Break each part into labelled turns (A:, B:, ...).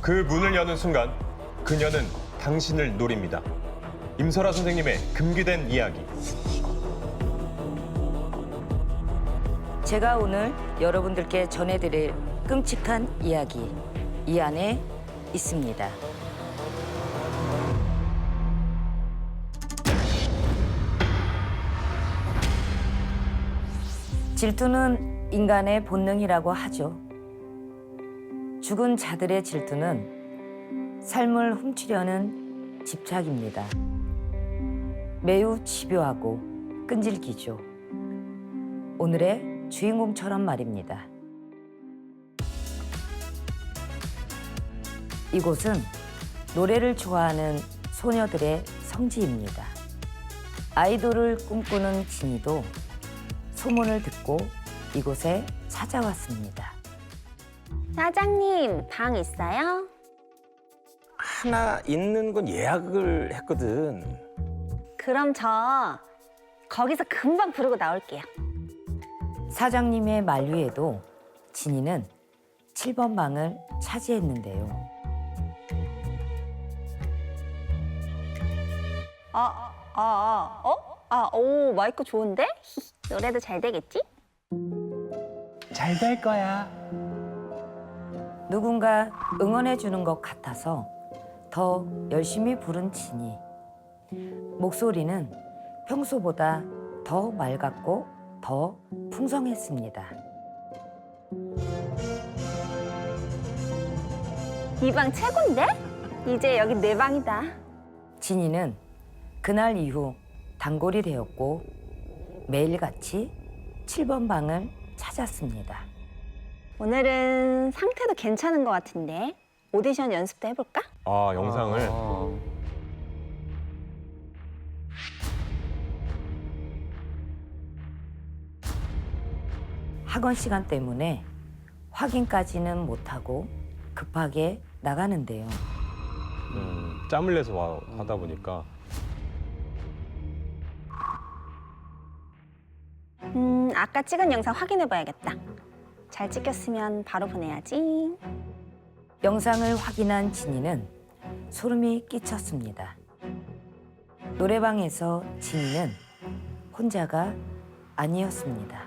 A: 그 문을 여는 순간 그녀는 당신을 노립니다. 임설아 선생님의 금기된 이야기.
B: 제가 오늘 여러분들께 전해드릴 끔찍한 이야기 이 안에 있습니다. 질투는 인간의 본능이라고 하죠. 죽은 자들의 질투는 삶을 훔치려는 집착입니다. 매우 집요하고 끈질기죠. 오늘의 주인공처럼 말입니다. 이곳은 노래를 좋아하는 소녀들의 성지입니다. 아이돌을 꿈꾸는 진이도 소문을 듣고 이곳에 찾아왔습니다.
C: 사장님, 방 있어요?
D: 하나 있는 건 예약을 했거든.
C: 그럼 저 거기서 금방 부르고 나올게요.
B: 사장님의 만류에도 진이는 7번 방을 차지했는데요.
C: 아, 아, 아, 어? 아, 오, 마이크 좋은데? 노래도 잘 되겠지?
D: 잘 될 거야.
B: 누군가 응원해 주는 것 같아서 더 열심히 부른 진이 목소리는 평소보다 더 맑았고 더 풍성했습니다.
C: 이 방 최고인데? 이제 여기 내 방이다.
B: 진이는 그날 이후 단골이 되었고 매일같이 7번 방을 찾았습니다.
C: 오늘은 상태도 괜찮은 것 같은데 오디션 연습도 해볼까?
A: 아 영상을
D: 아,
B: 학원 시간 때문에 확인까지는 못하고 급하게 나가는데요.
A: 음, 짬을 내서 와, 하다 보니까
C: 음, 아까 찍은 영상 확인해봐야겠다. 잘 찍혔으면 바로 보내야지.
B: 영상을 확인한 진이는 소름이 끼쳤습니다. 노래방에서 진이는 혼자가 아니었습니다.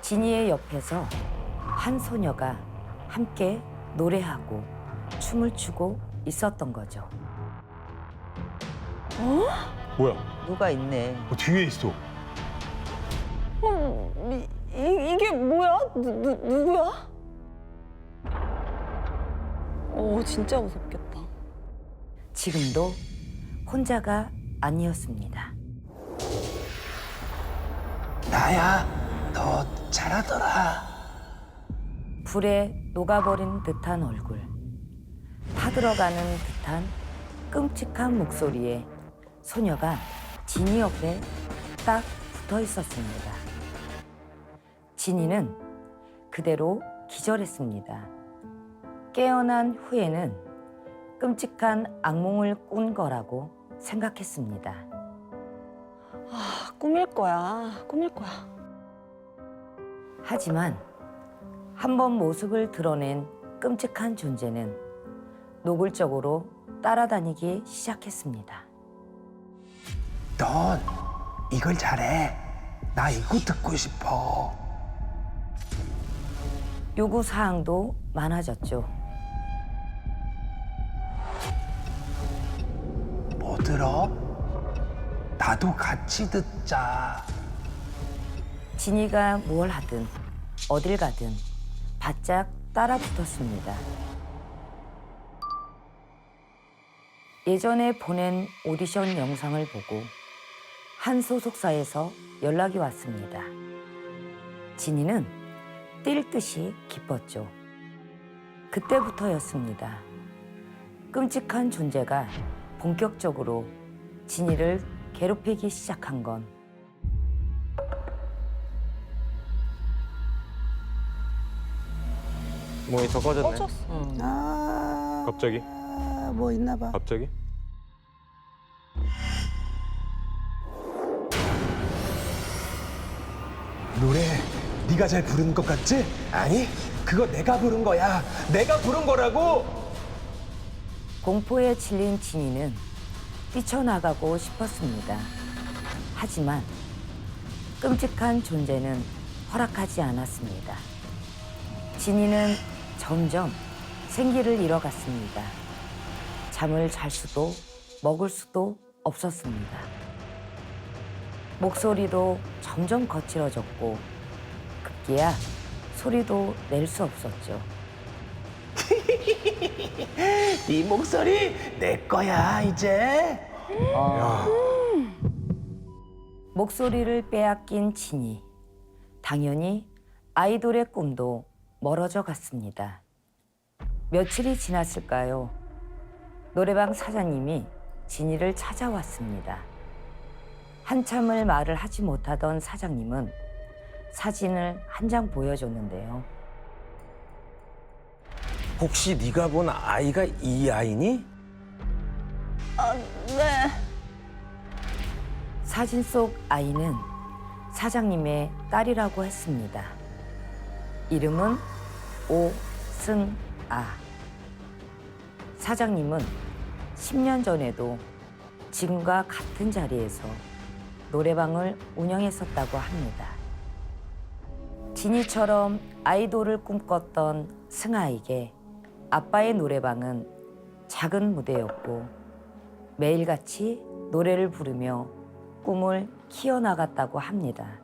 B: 진이의 옆에서 한 소녀가 함께 노래하고 춤을 추고 있었던 거죠.
A: 뭐야?
E: 누가 있네.
A: 어, 뒤에 있어.
C: 어, 누, 누, 누구야? 오, 진짜 무섭겠다.
B: 지금도 혼자가 아니었습니다.
D: 나야, 너 잘하더라.
B: 불에 녹아버린 듯한 얼굴, 타들어가는 듯한 끔찍한 목소리에 소녀가 진이 옆에 딱 붙어 있었습니다. 진이는 그대로 기절했습니다. 깨어난 후에는 끔찍한 악몽을 꾼 거라고 생각했습니다.
C: 아, 꿈일 거야. 꿈일 거야.
B: 하지만 한 번 모습을 드러낸 끔찍한 존재는 노골적으로 따라다니기 시작했습니다.
D: 넌 이걸 잘해. 나 이거 듣고 싶어.
B: 요구 사항도 많아졌죠.
D: 뭐 들어? 나도 같이 듣자.
B: 진이가 무얼 하든 어딜 가든 바짝 따라 붙었습니다. 예전에 보낸 오디션 영상을 보고 한 소속사에서 연락이 왔습니다. 진이는 뛸 듯이 기뻤죠. 그때부터였습니다. 끔찍한 존재가 본격적으로 진이를 괴롭히기 시작한 건
D: 모니터 꺼졌네.
E: 아,
A: 갑자기?
E: 뭐 있나 봐.
A: 갑자기?
D: 노래 네가 잘 부르는 것 같지? 아니, 그거 내가 부른 거야. 내가 부른 거라고.
B: 공포에 질린 진이는 뛰쳐나가고 싶었습니다. 하지만 끔찍한 존재는 허락하지 않았습니다. 진이는 점점 생기를 잃어갔습니다. 잠을 잘 수도 먹을 수도 없었습니다. 목소리도 점점 거칠어졌고 급기야 소리도 낼 수 없었죠.
D: 이 목소리 내 거야 이제.
B: 목소리를 빼앗긴 진이 당연히 아이돌의 꿈도 멀어져 갔습니다. 며칠이 지났을까요? 노래방 사장님이 진이를 찾아왔습니다. 한참을 말을 하지 못하던 사장님은 사진을 한 장 보여줬는데요.
F: 혹시 네가 본 아이가 이 아이니?
C: 네.
B: 사진 속 아이는 사장님의 딸이라고 했습니다. 이름은 오승아. 사장님은 10년 전에도 지금과 같은 자리에서 노래방을 운영했었다고 합니다. 진이처럼 아이돌을 꿈꿨던 승아에게 아빠의 노래방은 작은 무대였고 매일같이 노래를 부르며 꿈을 키워나갔다고 합니다.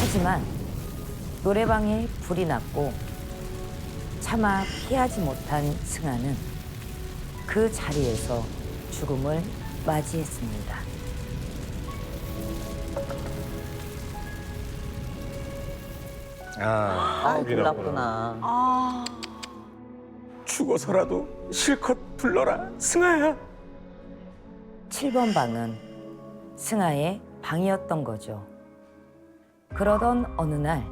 B: 하지만 노래방에 불이 났고 차마 피하지 못한 승아는 그 자리에서 죽음을 맞이했습니다.
F: 아,
G: 아, 놀랍구나.
C: 아.
F: 죽어서라도 실컷 불러라, 승아야.
B: 7번 방은 승아의 방이었던 거죠. 그러던 어느 날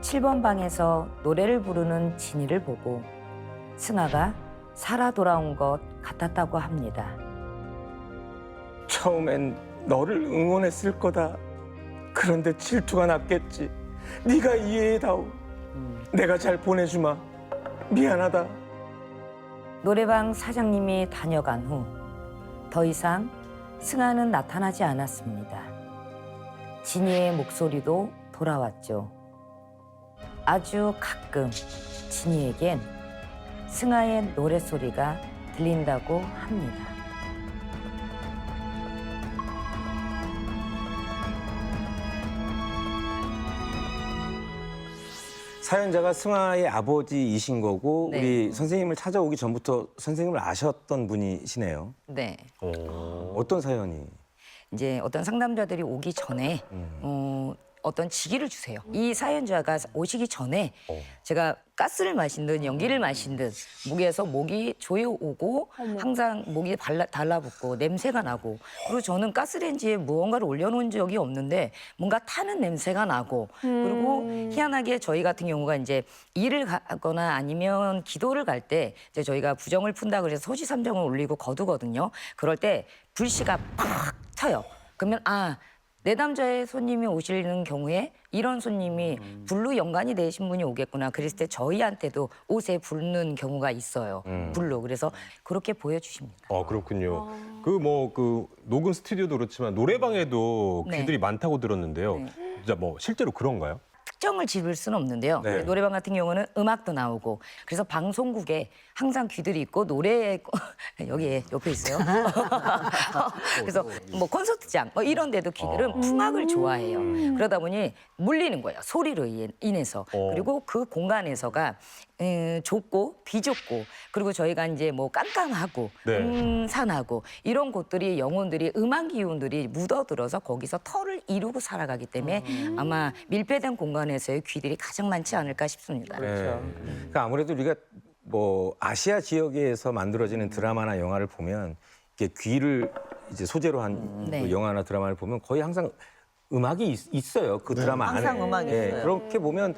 B: 7번 방에서 노래를 부르는 진이를 보고 승아가 살아 돌아온 것 같았다고 합니다.
F: 처음엔 너를 응원했을 거다. 그런데 질투가 났겠지. 네가 이해해다오. 내가 잘 보내주마. 미안하다.
B: 노래방 사장님이 다녀간 후 더 이상 승아는 나타나지 않았습니다. 진이의 목소리도 돌아왔죠. 아주 가끔 진이에겐 승아의 노래소리가 들린다고 합니다.
F: 사연자가 승아의 아버지이신 거고
B: 네.
F: 우리 선생님을 찾아오기 전부터 선생님을 아셨던 분이시네요.
B: 네.
F: 어떤 사연이?
B: 이제 어떤 상담자들이 오기 전에 어, 어떤 직위를 주세요. 이 사연자가 오시기 전에 제가 가스를 마신 듯 연기를 마신 듯 목에서 목이 조여오고 항상 목이 발라, 달라붙고 냄새가 나고 그리고 저는 가스레인지에 무언가를 올려놓은 적이 없는데 뭔가 타는 냄새가 나고 그리고 희한하게 저희 같은 경우가 이제 일을 가거나 아니면 기도를 갈 때 이제 저희가 부정을 푼다 그래서 소지 삼정을 올리고 거두거든요. 그럴 때 불씨가 팍 터요. 그러면 아 내담자의 손님이 오시는 경우에 이런 손님이 불로 연관이 되신 분이 오겠구나. 그랬을 때 저희한테도 옷에 불는 경우가 있어요. 불로. 그래서 그렇게 보여주십니다.
A: 어 그렇군요. 그 뭐 그 녹음 스튜디오도 그렇지만 노래방에도
B: 네.
A: 귀들이 많다고 들었는데요.
B: 네.
A: 진짜 뭐 실제로 그런가요?
B: 특정을 집을 수는 없는데요.
F: 네.
B: 노래방 같은 경우는 음악도 나오고 그래서 방송국에 항상 귀들이 있고 노래 여기 옆에 있어요. 그래서 뭐 콘서트장 뭐 이런 데도 귀들은 풍악을 좋아해요. 그러다 보니 물리는 거예요. 소리로 인- 인해서.
A: 어.
B: 그리고 그 공간에서가 음, 좁고 비좁고 그리고 저희가 이제 뭐 깜깜하고
A: 네.
B: 음산하고 이런 곳들이 영혼들이 음악 기운들이 묻어들어서 거기서 털을 이루고 살아가기 때문에 아마 밀폐된 공간에 서의 귀들이 가장 많지 않을까 싶습니다.
F: 네. 그러니까 아무래도 우리가 뭐 아시아 지역에서 만들어지는 드라마나 영화를 보면 이렇게 귀를 이제 소재로 한
B: 네.
F: 그 영화나 드라마를 보면 거의 항상 음악이 있, 어요그 드라마 안에.
G: 항상 음악이
F: 예,
G: 있어요.
F: 그렇게 보면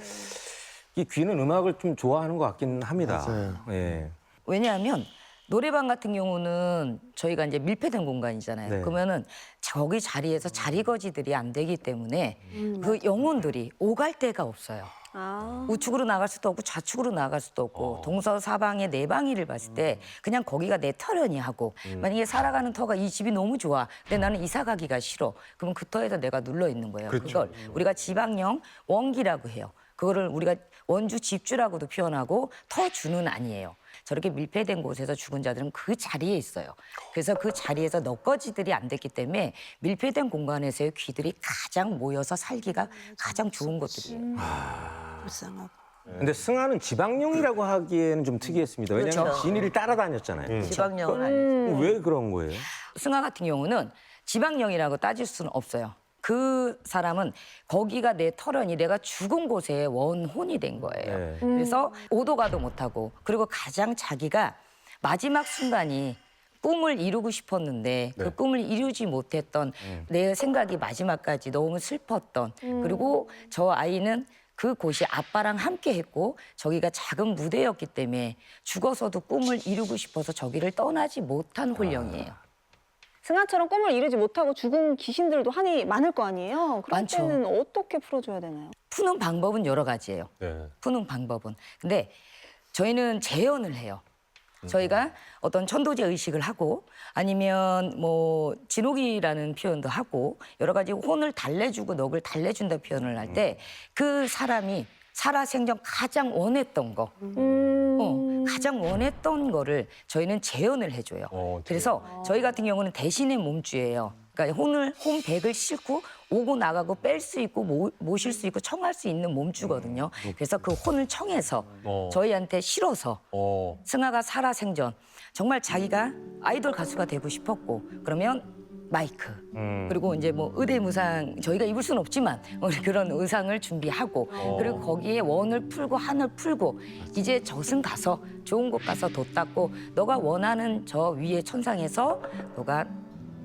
F: 이 귀는 음악을 좀 좋아하는 것 같긴 합니다.
E: 맞아요.
F: 예.
B: 왜냐하면 노래방 같은 경우는 저희가 이제 밀폐된 공간이잖아요.
F: 네.
B: 그러면은 저기 자리에서 자리거지들이 안 되기 때문에 그 영혼들이 오갈 데가 없어요.
C: 아.
B: 우측으로 나갈 수도 없고 좌측으로 나갈 수도 없고 동서사방의 네 방이를 봤을 때 그냥 거기가 내 터련이 하고 만약에 살아가는 터가 이 집이 너무 좋아 근데 나는 이사 가기가 싫어 그러면 그 터에서 내가 눌러 있는 거예요
A: 그렇죠.
B: 그걸 우리가 지방령 원기라고 해요 그거를 우리가 원주 집주라고도 표현하고 터주는 아니에요 저렇게 밀폐된 곳에서 죽은 자들은 그 자리에 있어요. 그래서 그 자리에서 너꺼지들이 안 됐기 때문에 밀폐된 공간에서의 귀들이 가장 모여서 살기가 가장 좋은 곳들이에요.
E: 불쌍하고.
F: 근데 승하는 지방령이라고 하기에는 좀 특이했습니다. 왜냐하면
B: 그렇죠.
F: 진이를 따라다녔잖아요.
B: 지방령은 아니에요.
F: 왜 그런 거예요?
B: 승하 같은 경우는 지방령이라고 따질 수는 없어요. 그 사람은 거기가 내 터련이 내가 죽은 곳에 원혼이 된 거예요.
F: 네.
B: 그래서 오도 가도 못하고 그리고 가장 자기가 마지막 순간이 꿈을 이루고 싶었는데 그 꿈을 이루지 못했던 내 생각이 마지막까지 너무 슬펐던 그리고 저 아이는 그 곳이 아빠랑 함께 했고 저기가 작은 무대였기 때문에 죽어서도 꿈을 이루고 싶어서 저기를 떠나지 못한 홀령이에요.
C: 승하처럼 꿈을 이루지 못하고 죽은 귀신들도 한이 많을 거 아니에요? 그럴
B: 많죠.
C: 때는 어떻게 풀어줘야 되나요?
B: 푸는 방법은 여러 가지예요.
A: 네.
B: 푸는 방법은. 근데 저희는 재현을 해요. 저희가 어떤 천도제 의식을 하고 아니면 뭐 진옥이라는 표현도 하고 여러 가지 혼을 달래주고 넋을 달래준다 표현을 할 때 그 사람이 살아생전 가장 원했던 거,
C: 음.
B: 어, 가장 원했던 거를 저희는 재현을 해줘요.
A: 어,
B: 그래서 저희 같은 경우는 대신의 몸주예요. 그러니까 혼을 혼백을 싣고 오고 나가고 뺄 수 있고 모, 모실 수 있고 청할 수 있는 몸주거든요. 그래서 그 혼을 청해서
A: 어.
B: 저희한테 실어서
A: 어.
B: 승하가 살아생전 정말 자기가 아이돌 가수가 되고 싶었고 그러면 마이크. 그리고 이제 뭐 의대 무상 저희가 입을 수는 없지만 우리 그런 의상을 준비하고 그리고 거기에 원을 풀고 한을 풀고 이제 저승 가서 좋은 곳 가서 돛 닦고 너가 원하는 저 위에 천상에서 너가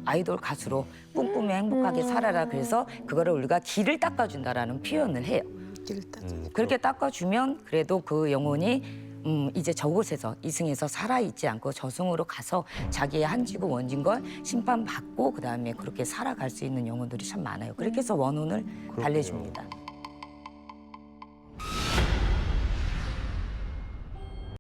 B: 아이돌 가수로 꿈꾸며 행복하게 살아라. 그래서 그거를 우리가 길을 닦아준다라는 표현을 해요.
E: 길을 따.
B: 그렇게 닦아주면 그래도 그 영혼이 음, 이제 저곳에서 이승에서 살아있지 않고 저승으로 가서 자기의 한지구 원진 걸 심판받고 그다음에 그렇게 살아갈 수 있는 영혼들이 참 많아요. 그렇게 해서 원혼을 달래줍니다.